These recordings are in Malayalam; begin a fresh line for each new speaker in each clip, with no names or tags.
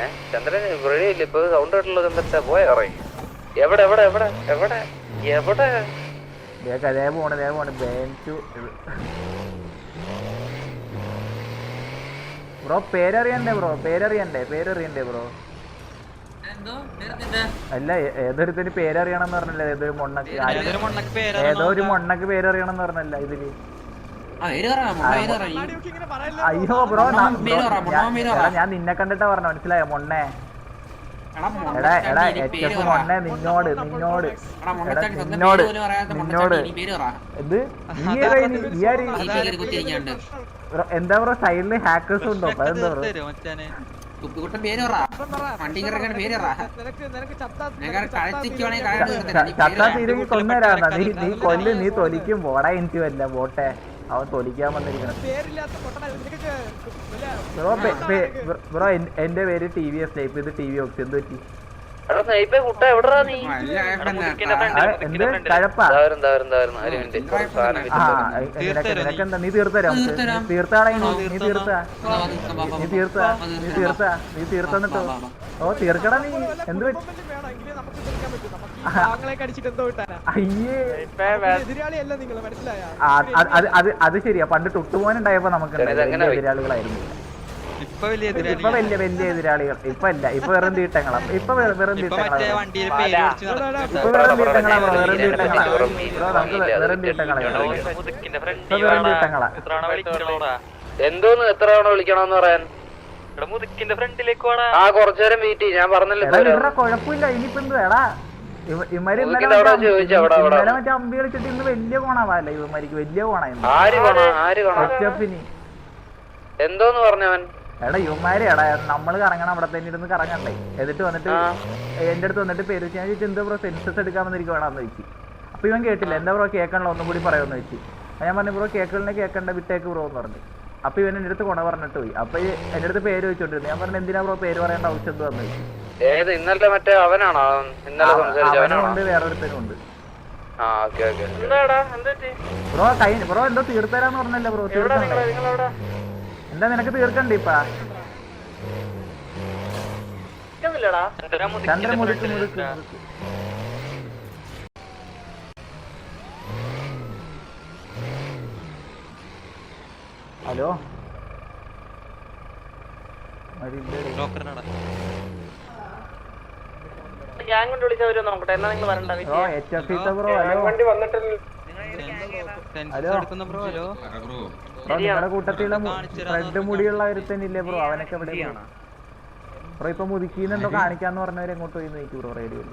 ഏഹ് ചന്ദ്രൻ ഇപ്പൊ സൗണ്ട് കേട്ടുള്ള ചന്ദ്രൻ പോയ? ഇറങ്ങി. എവിടെ എവിടെ എവിടെ എവിടെ? എവിടെ?
അതേ പോണ് അതേ പോണ്. ബെഞ്ചു ബ്രോ പേരറിയണ്ടേ ബ്രോ? പേരറിയണ്ടേ? പേരറിയണ്ടേ ബ്രോ? അല്ല ഏതൊരുത്തിന് പേരറിയണം എന്ന് പറഞ്ഞല്ലേ? ഏതൊരു മൊണ്ണക്ക്
ഏതൊരു മണ്ണക്ക്
ഏതോ ഒരു മൊണ്ണക്ക് പേരറിയണം എന്ന് പറഞ്ഞല്ല
ഇതിൽ.
അയ്യോ ബ്രോ ഞാൻ- നിന്നെ കണ്ടിട്ടാ പറഞ്ഞ മനസ്സിലായോ മൊണ്ണേ?
എടാ,
എടാ എച്ച് എഫ് മൊണ്ണേ നിന്നോട് നിന്നോട്. നിന്നോട് നിന്നോട്. ഇത് നീ ഏതാ നീ ആര്
ഈ
ബ്രോ, എന്താ ബ്രോ സൈഡിൽ ഹാക്കേഴ്സ് ഉണ്ടോ? അതെന്താ ബ്രോ?
മച്ചാനെ?
കുപ്പിക്കുട്ടൻ പേര് പറ വണ്ടി കിടക്കാൻ പേര് പറ
നീ നീ കൊല്ല് നീ തൊലിക്കും. പോടാ എനിക്ക് വല്ല പോട്ടെ. അവൻ തൊലിക്കാൻ വന്നിരിക്കണം. ബ്രോ ബ്രോ എന്റെ പേര് ടി വി എസ്. ടൈപ്പ് ഇത് ടി വി ഓക്സ് എന്ത് പറ്റി.
നീ?
നിനക്കെന്താ? തീർത്തരാം നീ തീർത്താ നീ തീർത്താ? നീ തീർത്താ. നീ തീർത്തന്നിട്ടോ ഓ തീർക്കടാ നീ. എന്ത് അത് ശരിയാ. പണ്ട് ടുട്ടുപോനുണ്ടായപ്പോ നമുക്ക്? എതിരാളികളായിരുന്നു.
ഇപ്പൊ വലിയ
ഇപ്പൊ വലിയ വലിയ എതിരാളികൾ ഇപ്പൊ അല്ല ഇപ്പൊ വെറും തീട്ടങ്ങളാ ഇപ്പൊ വെറും തീട്ടങ്ങളാ ഇപ്പൊ വെറും തീട്ടങ്ങളാ വെറും തീട്ടങ്ങളാ നമുക്ക് വെറും തീട്ടങ്ങളാ ഇപ്പൊ വെറും തീട്ടങ്ങളാ
എന്തോന്ന് എത്ര തവണ വിളിക്കണമെന്ന് പറയാൻ
മുതുക്കിന്റെ ഫ്രണ്ടിലേക്ക് പോടാ
ആ കുറച്ചു നേരം വെയിറ്റ് ഞാൻ പറഞ്ഞല്ലോ
കുഴപ്പമില്ല ഇനിയിപ്പോ എന്ത് ഇവന്മാര് ഇന്നലെ മറ്റേ അമ്പി കളിച്ചിട്ട് ഇന്ന് വലിയ കോണാവല്ലേ ഇവന്മാർക്ക് വലിയ കോണായിരുന്നു
എന്തോന്ന് പറഞ്ഞവൻ
എടാ ഇവന്മാര് എടാ നമ്മൾ കറങ്ങണം അവിടെ തന്നെ ഇരുന്ന് കറങ്ങണ്ടേ? എന്നിട്ട് വന്നിട്ട്. എന്റെ അടുത്ത് വന്നിട്ട് പേര് വെച്ചാൽ ഞാൻ ചോദിച്ചു എന്താ ബ്രോ സെൻസസ് എടുക്കാൻ വന്നിരിക്കുവാണെന്ന് ചോദിച്ചു. അപ്പൊ ഇവൻ കേട്ടില്ല എന്താ ബ്രോ കേൾക്കണല്ലോ ഒന്നും കൂടി പറയുമെന്ന് ചോദിച്ചു. ഞാൻ പറഞ്ഞു ബ്രോ കേൾക്കലിനെ കേൾക്കണ്ട വിട്ടേക്ക് ബ്രോ എന്ന് പറഞ്ഞു. അപ്പൊ ഇവൻ എന്റെ അടുത്ത് കൊണ പറഞ്ഞിട്ട് പോയി. അപ്പൊ എന്റെ അടുത്ത് പേര് വെച്ചോണ്ടിരുന്നു ഞാൻ പറഞ്ഞു എന്തിനാ ബ്രോ പേര് പറയേണ്ട ആവശ്യം എന്ത് വന്നു ചോദിച്ചു?
ഏത് ഇന്നലെ മറ്റേ അവനാണോ? അവൻ ഇന്നലെ സംസാരിച്ച അവനാണോ?
ഉണ്ട് വേറൊരുത്തനും ഉണ്ട്. ബ്രോ കൈ ബ്രോ എന്തോ തീർത്തരാന്ന് പറഞ്ഞല്ലേ ബ്രോ? തീർക്കണ്ടേ എന്താ നിനക്ക് തീർക്കണ്ടേ ഇപ്പാ? മുതുക്ക് മുതുക്ക് ഹലോ? ഞാൻ
കൊണ്ട്
ബ്രോ നോക്കട്ടെ. എന്നാ നിങ്ങൾ ബ്രോ ഹലോ?
വണ്ടി
ഹലോ. നിങ്ങളുടെ കൂട്ടത്തിലുള്ള റെഡ് മുടിയുള്ള ഒരുത്തനില്ലേ ബ്രോ അവനൊക്കെ എവിടെ ബ്രോ ഇപ്പൊ മുതുക്കിന്ന് കാണിക്കാന്ന് പറഞ്ഞവര് എങ്ങോട്ട് പോയി നോക്കി ബ്രോ റേഡിയോയിൽ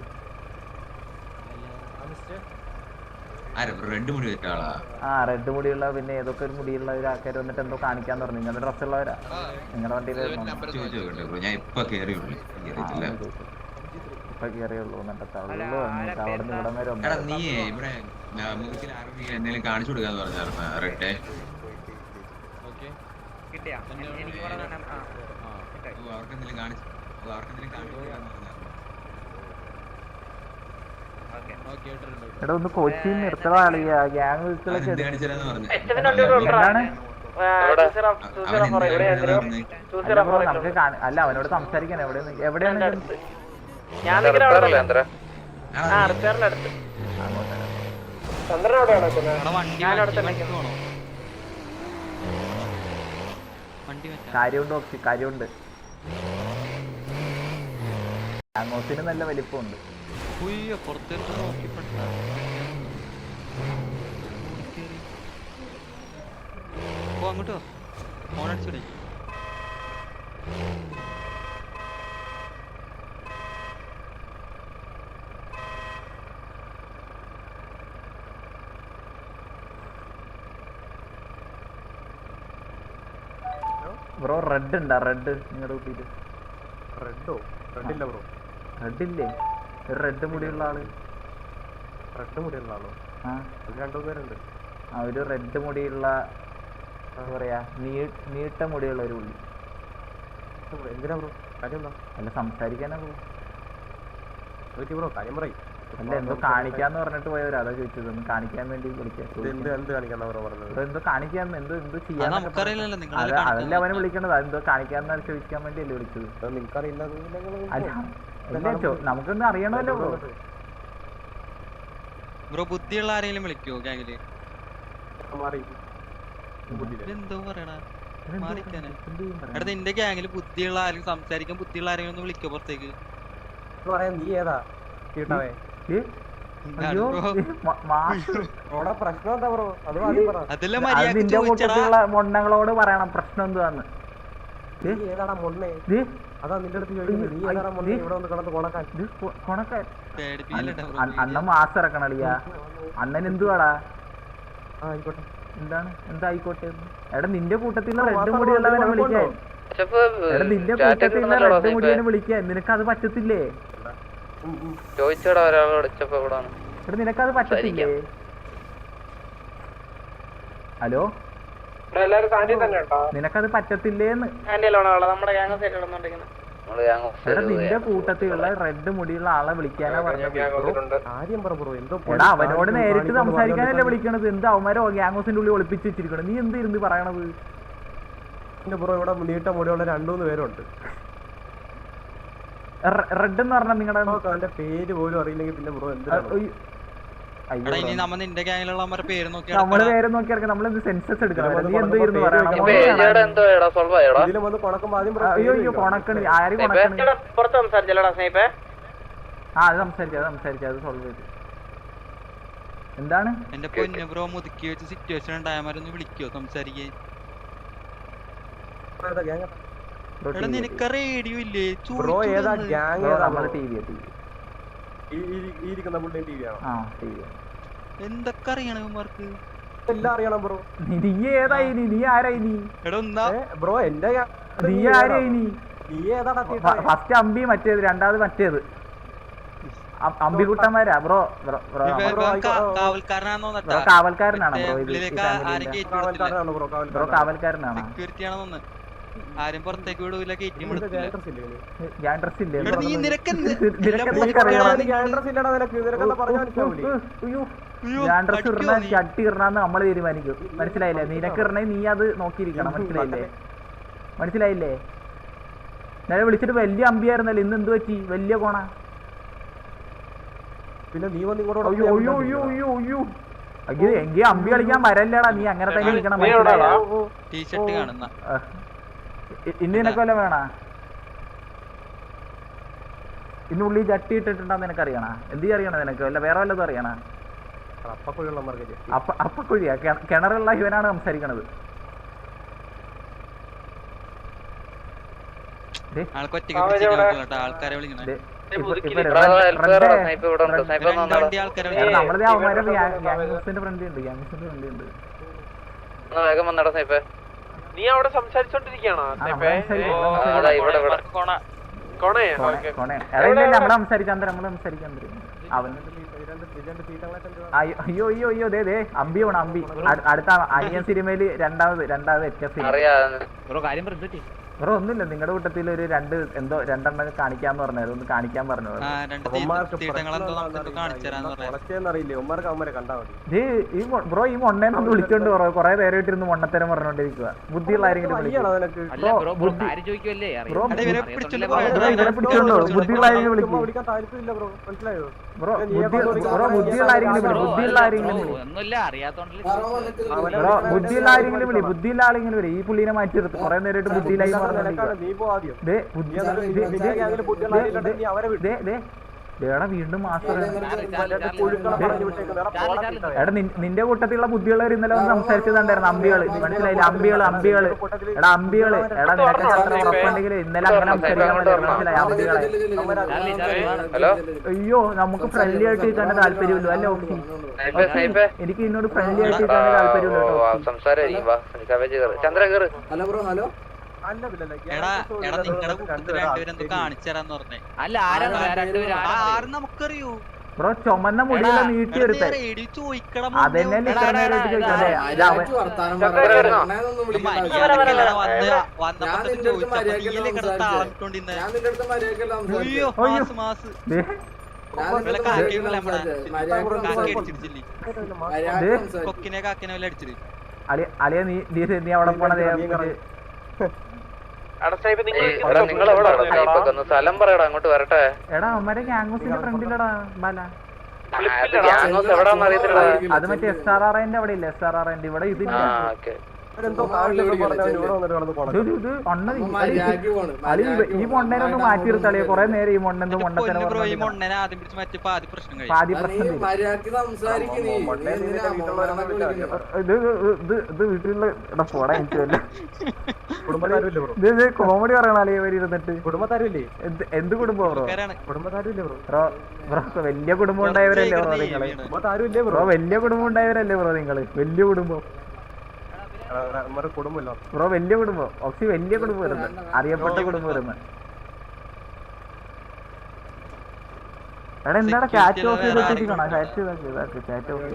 ആ റെഡ് മുടിയുള്ള പിന്നെ ഏതൊക്കെ ഒരു മുടിയുള്ള ഒരു ആൾക്കാർ വന്നിട്ട് എന്തോ കാണിക്കാന്ന് പറഞ്ഞു. നിങ്ങളുടെ ഡ്രസ്സുള്ളവരാ നിങ്ങളുടെ വണ്ടിയിൽ
ചോദിച്ചു നോക്കട്ടെ ബ്രോ ഞാൻ ഇപ്പൊ കേറിയുള്ളൂ
എന്നിട്ട് ഉള്ളൂ എന്നിട്ട് അവിടെ നിന്ന് ഇവിടം വരെ
എടാ നീ ഇവിടെ എന്തെങ്കിലും കാണിച്ചു കൊടുക്കാന്ന് പറഞ്ഞായിരുന്നു റെഡ് അവർക്ക് എന്തെങ്കിലും കാണിച്ചു അവർക്ക് എന്തെങ്കിലും കാണിച്ചു കൊടുക്കാന്ന് പറഞ്ഞായിരുന്നു
എടാ ഒന്ന് കൊച്ചി നിർത്തടാ ഗ്യാങ് നമുക്ക് അല്ല അവനോട് സംസാരിക്കാൻ എവിടെ എവിടെയാണ്
റിപ്പയറല്ലേ ചന്ദ്ര
നിങ്ങളെ വണ്ടി മാറ്റി മാറ്റി പോണോ വണ്ടി മാറ്റാ
കാര്യമുണ്ട് ഓക്സി കാര്യമുണ്ട്. അങ്ങോട്ടിന് നല്ല വലിപ്പമുണ്ട്.
അങ്ങോട്ടോ ഫോൺ അടിച്ചോടെ.
ബ്രോ റെഡ് ഉണ്ടാ റെഡ് നിങ്ങളുടെ കുട്ടിയിൽ
റെഡോ റെഡില്ല ബ്രോ
റെഡ് ഇല്ലേ? ഒരു റെഡ് മുടിയുള്ള ആൾ.
റെഡ് മുടിയുള്ള ആളോ?
ആ.
രണ്ടു പേരുണ്ട്.
ആ ഒരു റെഡ് മുടിയുള്ള എന്താ പറയാ നീട്ട മുടിയുള്ള ഒരു പുള്ളി.
എന്തിനാ ബ്രോ കാര്യം എന്താ
അല്ല സംസാരിക്കാനാ ബ്രോ
ബ്രോ കാര്യം പറയും.
അല്ല എന്തോ കാണിക്കാന്ന് പറഞ്ഞിട്ട് പോയവരാ അതാ ചോദിച്ചത്. ഒന്ന് കാണിക്കാൻ വേണ്ടി വിളിക്കാൻ
എന്ത് എന്ത് ബ്രോ പറഞ്ഞത്?
ബ്രോ എന്തോ കാണിക്കാന്ന് എന്തോ ചെയ്യാൻ അതല്ല അവനെ വിളിക്കണത്? അതെന്തോ കാണിക്കാന്ന് ചോദിക്കാൻ വേണ്ടിയല്ലേ വിളിച്ചത്. അല്ല നമുക്കൊന്നും അറിയണമല്ലോ. ബ്രോ
ബ്രോ ബുദ്ധിയുള്ള ആരെങ്കിലും വിളിക്കോ
ഗാങ്ങിൽ.
എന്തോ പറയണ? എടാ നിന്റെ ഗാങ്ങിൽ ബുദ്ധിയുള്ള ആരെങ്കിലും സംസാരിക്കാൻ ബുദ്ധിയുള്ള ആരെങ്കിലും ഒന്ന് വിളിക്കോ പുറത്തേക്ക്.
നീ ഏതാ? ചീട്ടവേ
ഏ? അയ്യോ.
ബ്രോ
ഏ, മ-
പ്രശ്നം എന്താ ബ്രോ? അത് ആദ്യം പറ
അതെല്ലാം
അത്
മര്യാദ
നിന്റെ കൂട്ടത്തിലുള്ള മൊണ്ണങ്ങളോട് പറയണം പ്രശ്നം എന്തുവാന്ന്
നീ ഏതാടാ മൊണ്ണേ? നിന്റെ അടുത്ത് ചോദിക്കുന്നത്. നീ ഏതാടാ മൊണ്ണേ? ഇവിടെ ഒന്ന് കിടന്ന് കൊണക്കാൻ.
ഇത് കൊ- കൊണക്കാൻ.
പേടിപ്പിക്കലടാ
അ- അണ്ണൻ മാസ് ഇറക്കണളിയാ. അണ്ണൻ എന്തുവാടാ? എന്താണ്? എന്തായിക്കോട്ടെ? എടാ നിന്റെ കൂട്ടത്തിലുള്ള റെഡ് മുടിയുള്ളവനെ? വിളിക്കാൻ
പക്ഷെ
എടാ നിന്റെ
കൂട്ടത്തിൽ
കൂട്ടത്തിലുള്ള റെഡ് മുടിയനെ വിളിക്കാൻ നിനക്കത് പറ്റത്തില്ലേ?
ചോദിച്ചോടാ ഒരാൾ വിളിച്ചപ്പോ ഇവിടെ
എടാ നിനക്കത് പറ്റില്ലേ ഹലോ? നിനക്കത് പറ്റത്തില്ലേന്ന്? നിന്റെ കൂട്ടത്തിലുള്ള റെഡ് മുടിയുള്ള ആളെ വിളിക്കാനാ പറഞ്ഞത് ബ്രോ.
കാര്യം പറ ബ്രോ എന്തോ
അവനോട് നേരിട്ട് സംസാരിക്കാനല്ലേ വിളിക്കണത്? എന്ത് അവന്മാരോ ഗ്യാങ്ങോസിന്റെ ഉള്ളിൽ ഒളിപ്പിച്ച് വെച്ചിരിക്കണം നീ എന്ത് ഇരുന്ന് പറയണത്?
എന്റെ ബ്രോ ഇവിടെ നീട്ട മുടിയുള്ള രണ്ടുമൂന്ന് പേരുണ്ട്.
റെഡ് എന്ന് പറഞ്ഞാൽ നിങ്ങളുടെ
അവന്റെ പേര് പോലും അറിയില്ലെങ്കിൽ പിന്നെ ബ്രോ
നമ്മൾ പേര് നോക്കി
ഇറക്കാം നമ്മൾ സെൻസസ് എടുക്കണം. നീ എന്ത് ഇരുന്ന് പറയണം.
സോൾവ്
ആര് ആ അത് അത് അത് ചെയ്തു. എന്താണ്?
എന്റെ പൊന്നു ബ്രോ മുതുക്കി വെച്ച് സിറ്റുവേഷൻ ഉണ്ടായമാരൊന്ന് വിളിക്കോ സംസാരിക്കേ
ബ്രോ
എടാ നിനക്ക് റേഡിയോ ഇല്ലേ?
ബ്രോ ഏതാ ഗ്യാങ് ഏതാ നമ്മുടെ
ടി വി ആ. ടി
എന്തൊക്കെ അറിയണം ഇവന്മാർക്ക്?
എല്ലാം അറിയണം ബ്രോ
നീ ഏതായി നീ നീ ആരായി നീ
ബ്രോ എന്റെ
നീ? ആരായി നീ
നീ ഏതാടാ?
ഫസ്റ്റ് അമ്പി മറ്റേത് രണ്ടാമത് മറ്റേത്. അമ്പി അമ്പിക്കുട്ടന്മാരാ ബ്രോ ബ്രോ ബ്രോ
കാവൽക്കാരനാണോ
ബ്രോ ഇത്
ബ്രോ കാവൽക്കാരനാണോ
ആരും പുറത്തേക്ക് വിടൂല കയറ്റി നീ നിനക്ക്?
ചട്ടി നമ്മൾ തീരുമാനിക്കും. മനസ്സിലായില്ലേ? നിനക്ക് ഇറണേ നീ അത് നോക്കിയിരിക്കണം. മനസ്സിലായില്ലേ? മനസ്സിലായില്ലേ? ഞാൻ വിളിച്ചിട്ട് വലിയ അമ്പിയായിരുന്നല്ലോ? ഇന്ന് എന്ത് പറ്റി? വലിയ കോണ?
പിന്നെ നീ വന്ന് ഇങ്ങോട്ട്
അയ്യോ അയ്യോ അയ്യോ അയ്യോ അയ്യോ. അയ്യോ എങ്കിൽ അമ്പി കളിക്കാൻ വരല്ലേടാ നീ? അങ്ങനെ തന്നെ ഇരിക്കണം
ടീഷർട്ട് കാണുന്ന.
ആ. ഇ- ഇന്ന് നിനക്ക് വല്ല വേണ? ഇന്ന് ഉള്ളി ചട്ടി ഇട്ടിട്ടുണ്ടെന്ന് നിനക്ക് അറിയണ എന്ത് അറിയണം നിനക്ക്? വല്ല വേറെ വല്ലതും അറിയണ? അപ്പക്കുഴിയാ? കിണറുള്ള ഇവനാണ് സംസാരിക്കണത്.
ആൾക്കാരെ വിളിക്കണേ.
നമ്മളിത് അവന്മാരെ ഗ്യാങ്സിന്റെ ഫ്രണ്ട് ഉണ്ട് ഗ്യാങ്സിന്റെ ഫ്രണ്ട്. ഉണ്ട്
വേഗം വന്നടാ സ്നേഹിപ്പേ
നീ അവിടെ
സംസാരിച്ചോണ്ടിരിക്കണോ
കൊണേ.
കൊണേ- സംസാരിക്കാൻ തരാം നമ്മൾ സംസാരിക്കാൻ തരും അവൻ അയ്യോ അയ്യോ അയ്യോ അയ്യോ ദേ ദേ അമ്പി വേണം അമ്പി അടുത്ത അനിയൻ സിനിമയിൽ രണ്ടാമത് രണ്ടാമത് എച്ച് എഫ് ബ്രോ ഒന്നുമില്ല നിങ്ങളുടെ കൂട്ടത്തിൽ ഒരു രണ്ട് എന്തോ രണ്ടെണ്ണം കാണിക്കാന്ന് പറഞ്ഞു അതൊന്ന് കാണിക്കാൻ പറഞ്ഞു ഈ ബ്രോ ഈ മൊണ്ണേനെ ഒന്ന് വിളിച്ചോണ്ട് പറയാം കൊറേ നേരമായിട്ടിരുന്ന് മൊണ്ണത്തരം പറഞ്ഞോണ്ടിരിക്കുക ബുദ്ധിയുള്ള ആരെങ്കിലും ബ്രോ
ഇവരെ പിടിച്ചോണ്ട്
ബുദ്ധിയുള്ള ആരെങ്കിലും വിളിക്കും
താല്പര്യമില്ല ബ്രോ മനസ്സിലായോ
ബുദ്ധി ബ്രോ ബുദ്ധിയുള്ള ആരെങ്കിലും വിളി ബുദ്ധിയുള്ള ആരെങ്കിലും വിളി. ബ്രോ ബുദ്ധിയുള്ള ആരെങ്കിലും വിളി ബുദ്ധിയുള്ള ആരെങ്കിലും വിളി. ഈ പുള്ളിനെ മാറ്റി നിർത്ത് കൊറേ നേരമായിട്ട് ബുദ്ധിയിലായി പറഞ്ഞോണ്ടിരിക്കുക ദേടാ വീണ്ടും മാസ്റ്റർ
എടാ
എടാ നിന്റെ കൂട്ടത്തിലുള്ള ബുദ്ധിയുള്ളവർ ഇന്നലെ വന്ന് സംസാരിച്ചതുണ്ടായിരുന്നു അമ്പികൾ. മനസ്സിലായില്ല? അമ്പികൾ അമ്പികൾ. എടാ അമ്പികൾ. എടാ നിനക്ക് ഉറപ്പുണ്ടെങ്കിൽ ഇന്നലെ അങ്ങനെ സംസാരിക്കാൻ മനസ്സിലായി? അമ്പികളെ.
ഹലോ?
അയ്യോ നമുക്ക് ഫ്രണ്ട്ലി ആയിട്ട് തന്നെ താല്പര്യമില്ല അല്ലേ
സ്നേഹിപ്പേ
എനിക്ക് ഇന്നോട് ഫ്രണ്ട്ലി ആയിട്ട് താല്പര്യമില്ല
കയറ് ചന്ദ്ര ഹലോ
അല്ല പിന്നല്ല,
അല്ല ആരാണ്
നമുക്കറിയൂ?
ബ്രോ ചുമന്ന നീട്ടി എടുത്തേ. അതെന്നെ അളിയ നീ നീ നീ അവിടെ പോണത്
നിങ്ങൾ എവിടെ സ്ഥലം പറയടാ അങ്ങോട്ട് വരട്ടെ.
എടാ അമ്മരെ ഗ്യാങ്സിന്റെ ഫ്രണ്ടിലടാ ബാല. അത് മറ്റേ എസ് ആർ ആർ എന്റെ അവിടെ ഇല്ല? എസ് ആർ ആർ എന്റെ ഇവിടെ ഇതില്ല ഈ മൊണ്ണേനെ ഒന്ന് മാറ്റി നിർത്തളിയ കൊറേ നേരം ഈ മൊണ്ണെന്തോ മൊണ്ണത്തനെ പാതി പ്രശ്നം. ഇത് ഇത് വീട്ടിലുള്ള പോടാ ഇത് കോമഡി പറയണ അളിയ വരി ഇരുന്നിട്ട്.
കുടുംബത്താരുമില്ലേ
എന്ത് എന്ത് കുടുംബം ബ്രോ
ബ്രോ
ബ്രോ ബ്രോ വലിയ കുടുംബം ഉണ്ടായവരല്ലേ ബ്രോ
നിങ്ങൾ? ബ്രോ
വലിയ കുടുംബം ഉണ്ടായവരല്ലേ ബ്രോ നിങ്ങൾ? വലിയ കുടുംബം.
നമ്മുടെ കുടുംബമല്ലോ?
ബ്രോ വലിയ കുടുംബം. ഓക്സി വലിയ കുടുംബം വരുന്നത്. അറിയപ്പെട്ട കുടുംബം എടാ ചാറ്റ് ഓഫ് ചാറ്റ് ഇതാക്കി ചാറ്റ് ഓഫ്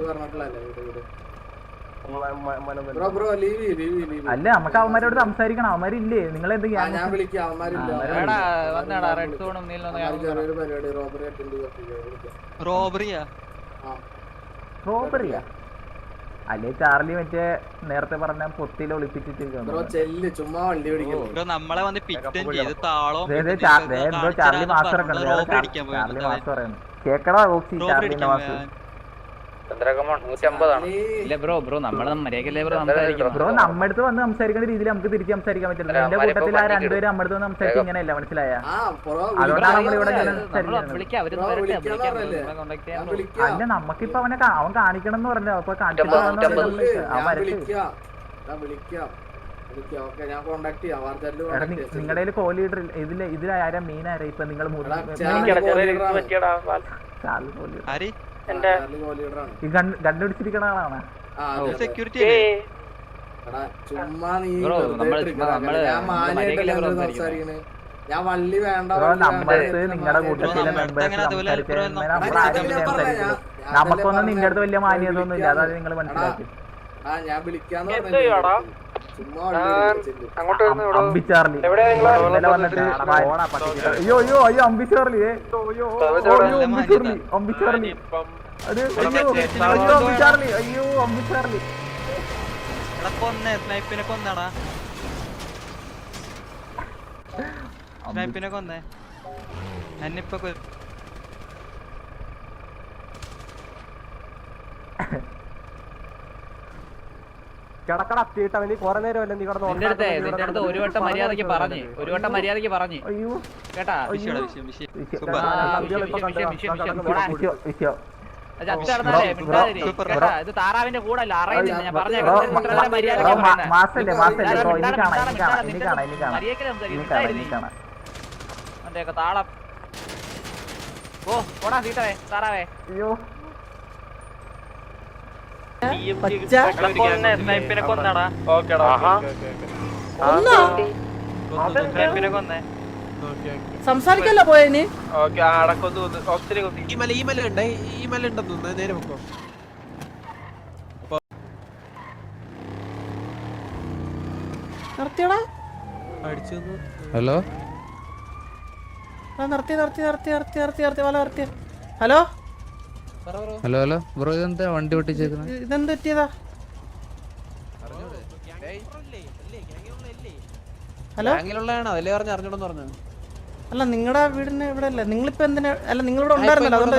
അല്ല നമുക്ക് അവന്മാരോട് സംസാരിക്കണം. അവന്മാരില്ലേ? നിങ്ങൾ എന്ത്
റോബറിയാ
റോബറിയാ അല്ലേ ചാർലി മറ്റേ നേരത്തെ പറഞ്ഞ പൊത്തിൽ ഒളിപ്പിച്ചിട്ട്
ബ്രോ നമ്മളെ. വന്ന് പിറ്റൻ ചെയ്ത് താളോ
ചാർലി മാസ്റ്റർ ചാർലി കേക്കടാ ഓക്സി ചാർലിന്റെ മാസ്റ്റർ.
ഇല്ല ബ്രോ ബ്രോ നമ്മൾ മര്യാദക്കല്ലേ ബ്രോ?
ബ്രോ നമ്മുടെ അടുത്ത് വന്ന് സംസാരിക്കുന്ന രീതിയിൽ നമുക്ക് തിരിച്ച് സംസാരിക്കാൻ പറ്റില്ല. എന്റെ കൂട്ടത്തിൽ ആ രണ്ടുപേരും നമ്മുടെ അടുത്ത് വന്ന് സംസാരിച്ച് ഇങ്ങനെയല്ല മനസ്സിലായ? അതുകൊണ്ടാണ് നമ്മൾ ഇവിടെ അല്ല നമുക്കിപ്പൊ അവനെ അവൻ കാണിക്കണം എന്ന് പറഞ്ഞു അപ്പൊ നിങ്ങളുടെ കോലി ഇതിലെ ഇതിലാരാ മെയിൻ ആരാ ഇപ്പൊ നിങ്ങൾ ചാർലി കണ്ടുപിടിച്ചിരിക്കണ ആളാണ്.
സെക്യൂരിറ്റി
ചുമ്മാ സംസാരിക്കണം.
ഞാൻ വള്ളി വേണ്ട
നിങ്ങളുടെ കൂട്ടത്തിലെ നമുക്കൊന്നും
നിന്റെ
നിങ്ങളുടെ അടുത്ത് വലിയ മാന്യതൊന്നും ഇല്ല അതായത് നിങ്ങൾ മനസ്സിലാക്കി.
ആ ഞാൻ വിളിക്കാന്ന് പറഞ്ഞു
അയ്യോ അയ്യോ അയ്യോ അമ്പി ചാർലി അയ്യോ അമ്പി ചാർലി അമ്പി ചാർലി അത് അയ്യോ അയ്യോ അമ്പി ചാർലി അയ്യോ അമ്പി ചാർലി
കൊന്നേ സ്നൈപ്പിനെ കൊന്നാടാ സ്നൈപ്പിനെ കൊന്നേ എന്നിപ്പൊ
കിടക്കട തീട്ടവൻ നീ കുറെ നേരം അല്ലേ നീ കിടന്ന്
നിന്റെ അടുത്ത് നിന്റെ അടുത്ത് ഒരു വട്ടം മര്യാദയ്ക്ക് പറഞ്ഞു ഒരു വട്ടം മര്യാദയ്ക്ക് പറഞ്ഞു.
അയ്യോ.
കേട്ടാ? ഇത് താറാവിന്റെ കൂടെ അല്ല അറിയുന്നില്ല ഞാൻ പറഞ്ഞ
മര്യാദ
മര്യാദയ്ക്ക് താളം. ഓ ഓടാ തീട്ടവേ താറാവേ.
അയ്യോ.
സ്നൈപ്പിനെ കൊന്നാടാ സ്നൈപ്പിനെ കൊന്നേ
സംസാരിക്കല്ലോ പോയതിന്
ഹലോ?
നിർത്തി നിർത്തി നിർത്തി നിർത്തി നിർത്തി നിർത്തി വല നിർത്തി. ഹലോ?
Hello hello. ബ്രോ ഇതെന്താ വണ്ടി പൊട്ടിച്ചേക്കുന്നത്
ഇത് ഇതെന്ത് പറ്റിയതാ? ഹലോ? അല്ല നിങ്ങളുടെ വീടിന് ഇവിടെ അല്ല? നിങ്ങളിപ്പോ എന്തിനാ? അല്ല നിങ്ങളിവിടെ ഉണ്ടായിരുന്നല്ലോ അതുകൊണ്ട്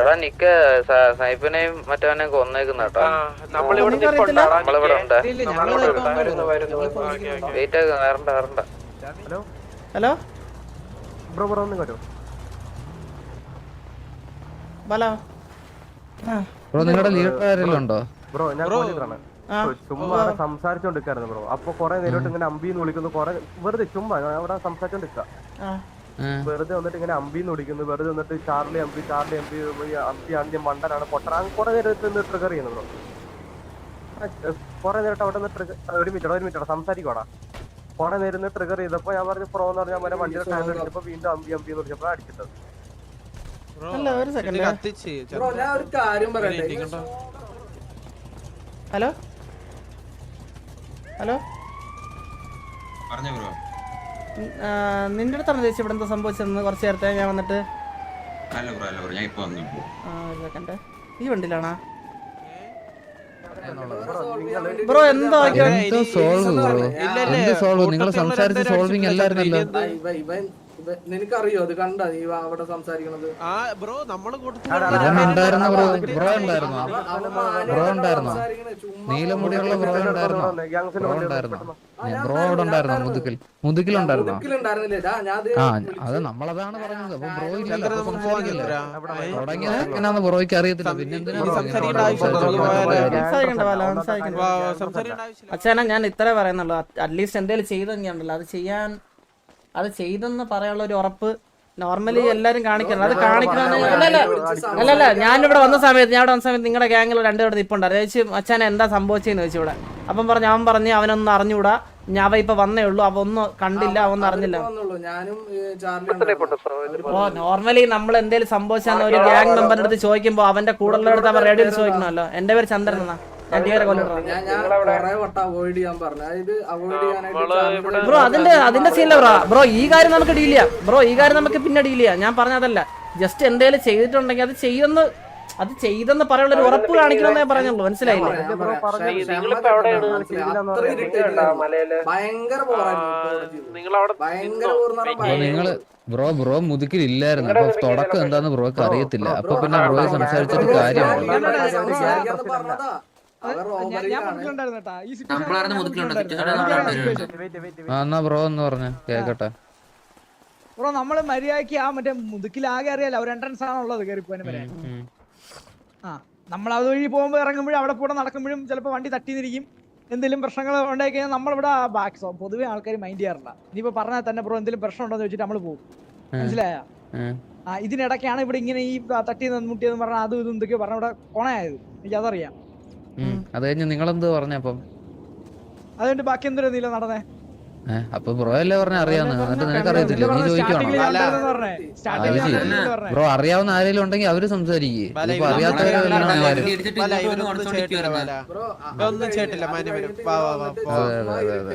എടാ നിക്ക് മറ്റവനെയും കൊന്നേക്കുന്ന കേട്ടോ.
നമ്മളിവിടെ
ഉണ്ട്. വെയിറ്റ് ആക്കുക വരണ്ട വരണ്ട.
ഹലോ?
ഹലോ?
ബ്രോ ബ്രോ ഒന്നും
ബല. ആ.
ബ്രോ നിങ്ങളുടെ ലീഡർ ആരെങ്കിലും ഉണ്ടോ?
ബ്രോ ഞാൻ
ബ്രോ.
കോലീഡറാണ് ചുമ്മാ സംസാരിച്ചോണ്ടിരിക്കായിരുന്നു ബ്രോ. അപ്പൊ കൊറേ നേരിട്ട് ഇങ്ങനെ അമ്പി എന്ന് വിളിക്കുന്നു. കൊറേ വെറുതെ ചുമ്മാ ഞാൻ അവിടെ സംസാരിച്ചോണ്ടിരിക്ക. വെറുതെ വന്നിട്ട് ഇങ്ങനെ അമ്പി എന്ന് വിളിക്കുന്നു. വെറുതെ വന്നിട്ട് ചാർലി അമ്പി ചാർലി അമ്പി അമ്പി ആണ്ടി മണ്ടനാണ് പൊട്ടനാ കുറെ നേരത്ത് നിന്ന് ട്രിഗർ ചെയ്യുന്നു ബ്രോ. കുറെ നേരിട്ട് അവിടെ നിന്ന് ട്രിഗർ ഒരു മിനിറ്റ് ഒരു മിനിറ്റ് സംസാരിക്കോടാ കുറെ വരുന്ന ട്രിഗർ ചെയ്തപ്പോ ഞാൻ പറഞ്ഞു പ്രോ എന്ന് പറഞ്ഞാൽ വണ്ടി വണ്ടിയുടെ ടാങ്ക് അടിച്ചപ്പോ വീണ്ടും അമ്പി അമ്പി എന്ന് പറഞ്ഞപ്പോ അടിച്ചിട്ടത്
അല്ല ഒരു സെക്കൻഡ്
ബ്രോ ഞാൻ ഒരു കാര്യം പറയട്ടെ?
ഹലോ? ഹലോ?
പറഞ്ഞോ ബ്രോ
നിന്റെ അടുത്താണ് ചേച്ചി ഇവിടെ എന്താ സംഭവിച്ചതെന്ന് കുറച്ച് നേരത്തെ ഞാൻ വന്നിട്ട്?
ഈ ബ്രോ അല്ല ബ്രോ ഞാൻ ഇപ്പൊ വന്നു ഇപ്പോ
ആ, ഒരു സെക്കൻഡ് ഈ വണ്ടിയിലാണാ ബ്രോ എന്താ
സോൾവ്
ഇല്ല.
സോൾവ് നിങ്ങൾ സംസാരിച്ച് സോൾവിങ് അല്ലായിരുന്നല്ലോ
നിനക്കറിയോ? അത് കണ്ട നീ അവിടെ സംസാരിക്കണത്.
ആ ബ്രോ നമ്മളെ
ബ്രോ ബ്രോ? ബ്രോ. നീലമുടിയുള്ള ഉണ്ടായിരുന്നോ? ഉണ്ടായിരുന്നോ? അവിടെ ഉണ്ടായിരുന്നോ?
അത്
ആ
വിളിച്ചു.
അത് നമ്മളതാണ് പറഞ്ഞത്. അപ്പൊ ബ്രോ ഇല്ല. തുടങ്ങിയത് എങ്ങനെയാന്ന് ബ്രോയ്ക്ക് അറിയത്തില്ല. പിന്നെ
അച്ഛനാ ഞാൻ ഇത്രേ പറയുന്നുള്ളൂ. അറ്റ്ലീസ്റ്റ് എന്തെങ്കിലും ചെയ്തെങ്കിലുണ്ടല്ലോ അത് ചെയ്യാൻ അത് ചെയ്തെന്ന് പറയാനുള്ള ഒരു ഉറപ്പ് നോർമലി എല്ലാരും കാണിക്കണം. അത് കാണിക്കണം അല്ലല്ല ഞാൻ ഞാനിവിടെ വന്ന സമയത്ത് ഞാൻ ഇവിടെ വന്ന സമയത്ത് നിങ്ങളുടെ ഗ്യാങ്ങിൽ രണ്ടുപേരുടെ നിപ്പുണ്ടായിരുന്നു ചോദിച്ചു അച്ഛനെ എന്താ സംഭവിച്ചെന്ന് ചോദിച്ചു ഇവിടെ അപ്പം പറഞ്ഞു അവൻ പറഞ്ഞു അവനൊന്നും അറിഞ്ഞൂടാ. ഞാൻ അവ ഇപ്പൊ വന്നേ ഉള്ളൂ. അവ ഒന്നും കണ്ടില്ല അവ ഒന്നും അറിഞ്ഞില്ല. ഓ നോർമലി നമ്മൾ എന്തേലും സംഭവിച്ചാൽ ഒരു ഗ്യാങ് മെമ്പറിന്റെ അടുത്ത് ചോദിക്കുമ്പോ അവന്റെ കൂടെ ഉള്ളവരുടെ അവർ റേഡിയോയിൽ ചോദിക്കണമല്ലോ. എന്റെ പേര് ചന്ദ്രൻ എന്നാ. ഞാൻ ഡിയറെ
ഞാൻ ഞാൻ അവോയ്ഡ് ചെയ്യാൻ പറഞ്ഞു. അതായത് അവോയ്ഡ് ചെയ്യാനായിട്ട്
ബ്രോ അതിന്റെ അതിന്റെ സീനില്ല ബ്രോ. ബ്രോ ഈ കാര്യം നമുക്ക് ഡീൽ ചെയ്യാം. ബ്രോ ഈ കാര്യം നമുക്ക് പിന്നെ ഡീൽ ചെയ്യാം. ഞാൻ പറഞ്ഞതല്ല ജസ്റ്റ് എന്തെങ്കിലും ചെയ്തിട്ടുണ്ടെങ്കിൽ അത് ചെയ്യുന്ന അത് ചെയ്തെന്ന് പറയാനുള്ള ഒരു ഉറപ്പ് കാണിക്കണമെന്നേ പറഞ്ഞുള്ളൂ. മനസ്സിലായില്ലേ?
നിങ്ങൾ ബ്രോ ബ്രോ മുതുക്കിലില്ലായിരുന്നു. അപ്പൊ തുടക്കം എന്താന്ന് ബ്രോക്ക് അറിയത്തില്ല. അപ്പൊ പിന്നെ ബ്രോയെ സംസാരിച്ചിട്ട് കാര്യമാണ് ആ എന്നാ ബ്രോ എന്ന് പറഞ്ഞ കേക്കട്ടെ.
ബ്രോ നമ്മൾ മര്യാദയ്ക്ക് ആ മറ്റേ മുതുക്കിലാകെ അറിയാലോ ഒരു എൻട്രൻസ് ആണുള്ളത് കയറിപ്പോനെ വരെ. ആ നമ്മൾ അത് വഴി പോകുമ്പോൾ ഇറങ്ങുമ്പോഴും അവിടെ കൂടെ നടക്കുമ്പോഴും ചിലപ്പോൾ വണ്ടി തട്ടിന്നിരിക്കും. എന്തെങ്കിലും പ്രശ്നങ്ങൾ ഉണ്ടായി കഴിഞ്ഞാൽ നമ്മളിവിടെ ബാക്ക് സോ പൊതുവെ ആൾക്കാർ മൈൻഡ് ചെയ്യാറില്ല. ഇനിയിപ്പോ പറഞ്ഞാൽ തന്നെ ബ്രോ എന്തെങ്കിലും പ്രശ്നം ഉണ്ടോ എന്ന് വെച്ചിട്ട് നമ്മൾ പോകും മനസ്സിലായ. ആ ഇതിനിടയ്ക്കാണ് ഇവിടെ ഇങ്ങനെ ഈ തട്ടി മുട്ടിയെന്ന് പറഞ്ഞാൽ അതും ഇതും എന്തൊക്കെയോ പറഞ്ഞ ഇവിടെ കൊണയായത്. എനിക്ക് അതറിയാം.
അത് കഴിഞ്ഞ് നിങ്ങളെന്ത് പറഞ്ഞപ്പം
അതുകൊണ്ട് ബാക്കി എന്തൊരു നീല നടന്നേ?
ഏഹ് അപ്പൊ ബ്രോ അല്ലേ പറഞ്ഞ അറിയാന്ന് എന്നിട്ട് നിനക്ക് അറിയത്തില്ല നീ ചോദിക്കണോ ബ്രോ അറിയാവുന്ന ആരെങ്കിലും ഉണ്ടെങ്കിൽ അവർ സംസാരിക്കേ. ഇപ്പൊ അറിയാത്തവരെല്ലാം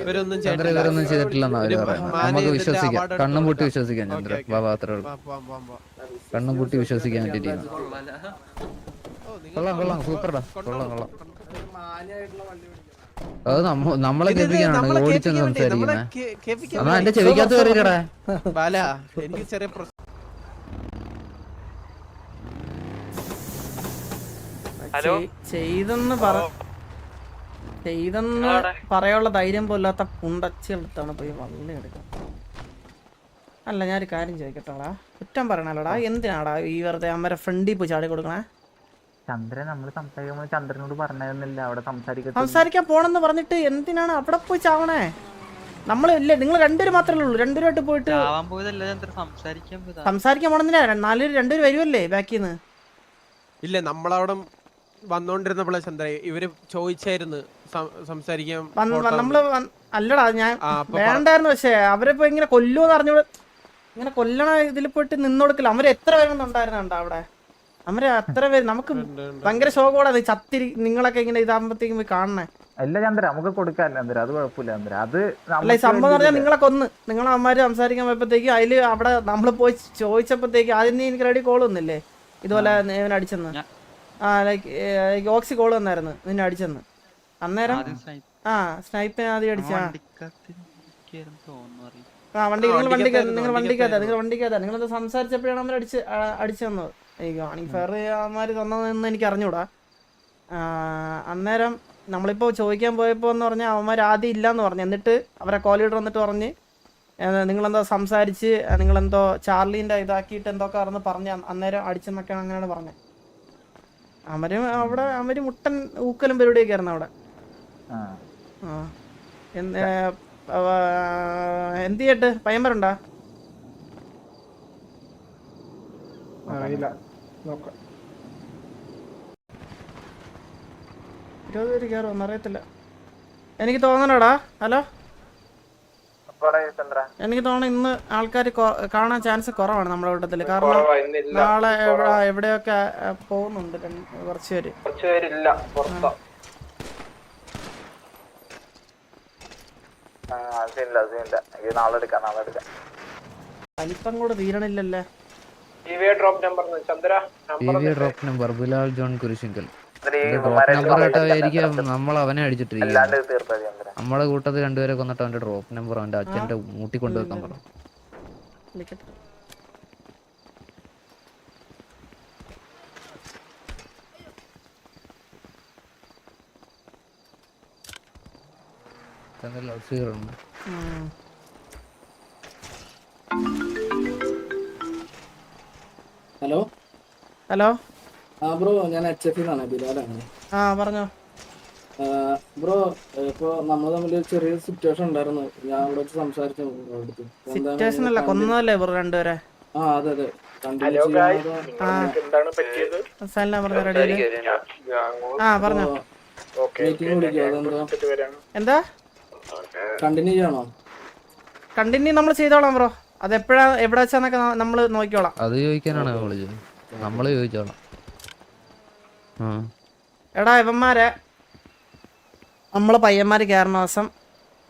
ഇവരൊന്നും
ചെയ്തിട്ടില്ലെന്ന്
അവർ
പറയുന്നത് നമുക്ക് വിശ്വസിക്കാം. കണ്ണും പൂട്ടി
വിശ്വസിക്കാൻ
വിശ്വസിക്കാം ചന്ദ്ര ബാബാ അത്രേ ഉള്ളൂ. കണ്ണും പൂട്ടി വിശ്വസിക്കാൻ
നിങ്ങൾ
കൊള്ളാം കൊള്ളാം. സൂപ്പർടാ. കൊള്ളാം കൊള്ളാം. അത് നമ്മ- നമ്മളെ കേൾപ്പിക്കാനാണ്
നമ്മളെ
ഓടിച്ചെന്ന് സംസാരിക്കുന്നത്
വേണ്ടി.
എന്റെ ചെവിക്കകത്ത് കയറിക്കടാ
ബാല എനിക്ക് ചെറിയ പ്രശ്നം.
ഹലോ? ചെയ്തെന്ന് പറ ചെയ്തെന്ന് പറയാനുള്ള ധൈര്യം പോലാത്ത പുണ്ടച്ചെടുത്താണ് പോയി വള്ളി എടുക്കാൻ. അല്ല ഞാനൊരു കാര്യം ചോദിക്കട്ടോടാ. കുറ്റം പറയണല്ലോടാ. എന്തിനാടാ ഈ വെറുതെ അമ്മരെ ഫ്രണ്ടിൽ പോയി ചാടി കൊടുക്കണേ?
ചന്ദ്രൻ നമ്മൾ സംസാരിക്കുമ്പോൾ ചന്ദ്രനോട് പറഞ്ഞതെന്നില്ല അവിടെ സംസാരിക്കാൻ
സംസാരിക്കാൻ പോണെന്ന് പറഞ്ഞിട്ട് എന്തിനാണ് അവിടെ പോയി ചാവണേ? നമ്മൾ ഇല്ല നിങ്ങൾ രണ്ടുപേര് മാത്രമേ ഉള്ളൂ. രണ്ടുപേരായിട്ട് പോയിട്ട്
സംസാരിക്കാൻ
പോണെന്തിനാ നാലുപേര് രണ്ടുപേര് വരുമല്ലേ ബാക്കിന്ന്?
ഇല്ല നമ്മളവിടെ വന്നോണ്ടിരുന്നപ്പോഴേ ചന്ദ്ര ഇവർ ചോദിച്ചായിരുന്നു സംസാരിക്കാൻ
നമ്മൾ അല്ലടാ ഞാൻ വേണ്ടായിരുന്നു. പക്ഷേ അവരിപ്പോ ഇങ്ങനെ കൊല്ലുമെന്ന് അറിഞ്ഞൂടെ ഇങ്ങനെ കൊല്ലണ ഇതിൽ പോയിട്ട് നിന്നോടുക്കില്ല. അവർ എത്ര പേരുണ്ടായിരുന്നുണ്ടോ അവിടെ? അവർ അത്ര പേര് നമുക്ക്. ഭയങ്കര ശോകോടാ ചത്തിരി നിങ്ങളൊക്കെ ഇങ്ങനെ ഇതാകുമ്പോഴത്തേക്കും കാണണേ.
അല്ല ചന്ദ്ര നമുക്ക് കൊടുക്കാല്ല ചന്ദ്ര. അത് കുഴപ്പമില്ല ചന്ദ്ര. അത്
അല്ല സംഭവം എന്ന് പറഞ്ഞാൽ നിങ്ങളെ കൊന്ന്. നിങ്ങളെ അമ്മമാര് സംസാരിക്കാൻ പോയപ്പോഴത്തേക്ക് അതിൽ അവിടെ നമ്മൾ പോയി ചോദിച്ചപ്പോഴത്തേക്ക് ആദ്യം നീ എനിക്ക് റെഡി കോൾ വന്നില്ലേ? ഇതുപോലെ ഇവൻ അടിച്ചെന്ന്. ആ ലൈക്ക് ഓക്സി കോൾ വന്നായിരുന്നു നിന്നെ അടിച്ചെന്ന്. അന്നേരം ആ സ്നൈപ്പിന് ആദ്യം അടിച്ചാ. ആ വണ്ടി നിങ്ങൾ വണ്ടി നിങ്ങൾ വണ്ടിക്കകത്താ നിങ്ങൾ. വണ്ടിക്കകത്താ. നിങ്ങളത് സംസാരിച്ചപ്പോഴാണ് അമ്മ അടിച്ച് അടിച്ചു തന്നത് ഈ വാണിംഗ് ഫെയർ അവന്മാര് തന്നതെന്ന് എനിക്ക് അറിഞ്ഞൂടാ അന്നേരം നമ്മളിപ്പോ ചോദിക്കാൻ പോയപ്പോ എന്ന് പറഞ്ഞാൽ അവന്മാർ ആദ്യം ഇല്ലാന്ന് പറഞ്ഞു. എന്നിട്ട് അവരെ കോൾ ലീഡർ വന്നിട്ട് പറഞ്ഞ് നിങ്ങളെന്തോ സംസാരിച്ച് നിങ്ങളെന്തോ ചാർലിന്റെ ഇതാക്കിയിട്ട് എന്തൊക്കെ ആണെന്ന് പറഞ്ഞ് അന്നേരം അടിച്ചെന്നൊക്കെ അങ്ങനെയാണ് പറഞ്ഞത്. അവർ അവിടെ അവർ മുട്ടൻ ഊക്കലും പരിപാടിയൊക്കെ ആയിരുന്നു അവിടെ. എന്ത് ചെയ്യട്ട്? അവ- എന്ത് പയ്യമ്പരുണ്ടാ ഇരുപത് പേര് കയറുമെന്ന് അറിയത്തില്ല. എനിക്ക് തോന്നണടാ. ഹലോ? എനിക്ക് തോന്നുന്നു ഇന്ന് ആൾക്കാർ കാണാൻ ചാൻസ് കുറവാണ് നമ്മുടെ കൂട്ടത്തിൽ കാരണം നാളെ എവിടെ എവിടെയൊക്കെ പോകുന്നുണ്ട് കുറച്ചുപേര്. കുറച്ച് പേര് വലിപ്പം കൂടെ തീരണില്ലല്ലേ
drop number Bilal John Kurisinkal. Drop number കേട്ടായിരിക്കും നമ്മൾ അവനെ നമ്മളെ കൂട്ടത്തിൽ രണ്ടുപേരെ കൊന്നിട്ട് അവന്റെ ഡ്രോപ്പ് നമ്പർ അവന്റെ അച്ഛന്റെ മൂട്ടി കൊണ്ടുവെക്കാൻ പറഞ്ഞു. ലൗഡ് സ്പീക്കർ ഉണ്ട്
ഹലോ? ആ ബ്രോ ഞാൻ എച്ച് എഫ് ആണ് ബിലാലാണ്.
ആ പറഞ്ഞോ.
ബ്രോ ഇപ്പൊ നമ്മൾ തമ്മിൽ ചെറിയ സിറ്റുവേഷൻ ഉണ്ടായിരുന്നു. ഞാൻ അവിടെ വെച്ച് സംസാരിച്ചു
സിറ്റുവേഷൻ അല്ല കൊന്നതല്ലേ ബ്രോ രണ്ടുപേരെ?
ആ അതെ അതെ.
എന്താ?
കണ്ടിന്യൂ ചെയ്യണോ?
കണ്ടിന്യൂ നമ്മൾ ചെയ്തോളാം ബ്രോ. അത് എപ്പോഴാ എവിടെ വെച്ചാന്നൊക്കെ നമ്മൾ നോക്കിക്കോളാം.
അത് ചോദിക്കാനാണ് വിളിച്ചത് നമ്മൾ ചോദിച്ചോളാം.
എടാ ഇവന്മാരെ. നമ്മളെ പയ്യന്മാര് കയറുന്ന ദിവസം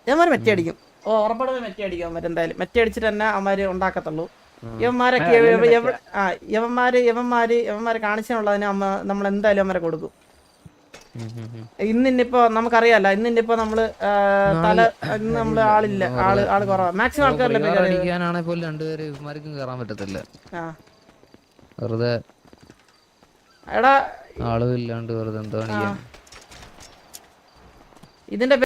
ഇവന്മാര് മെറ്റി അടിക്കും ഓ ഉറപ്പായിട്ടും മെറ്റി അടിക്കും അവന്മാർ എന്തായാലും. മെറ്റി അടിച്ചിട്ട് തന്നെ അവന്മാര് ഉണ്ടാക്കത്തുള്ളൂ. ഇവന്മാരൊക്കെ ഇവ- ഇവ- ആ ഇവന്മാര് ഇവന്മാര് ഇവന്മാര് കാണിച്ചുള്ളതിന് അമ്മ നമ്മൾ എന്തായാലും അവന്മാരെ കൊടുക്കും.
ഇന്നിന്നിപ്പോ നമുക്കറിയാല്ല ഇന്നിന്നിപ്പോ
ഇന്നിപ്പോ നമുക്കറിയാല്ല ഇന്നിപ്പോ നമ്മൾ തല ഇന്ന് നമ്മൾ ആളില്ല. ആൾ ആൾ കുറവാ. മാക്സിമം ആൾക്കാരില്ല
രണ്ടുപേര് ഇവന്മാർക്കും കയറാൻ പറ്റത്തില്ല.
ആ.
വെറുതെ
എടാ
ആളും ഇല്ലാണ്ട് വെറുതെ എന്താ കാണിക്കാൻ
ഇതിന്റെ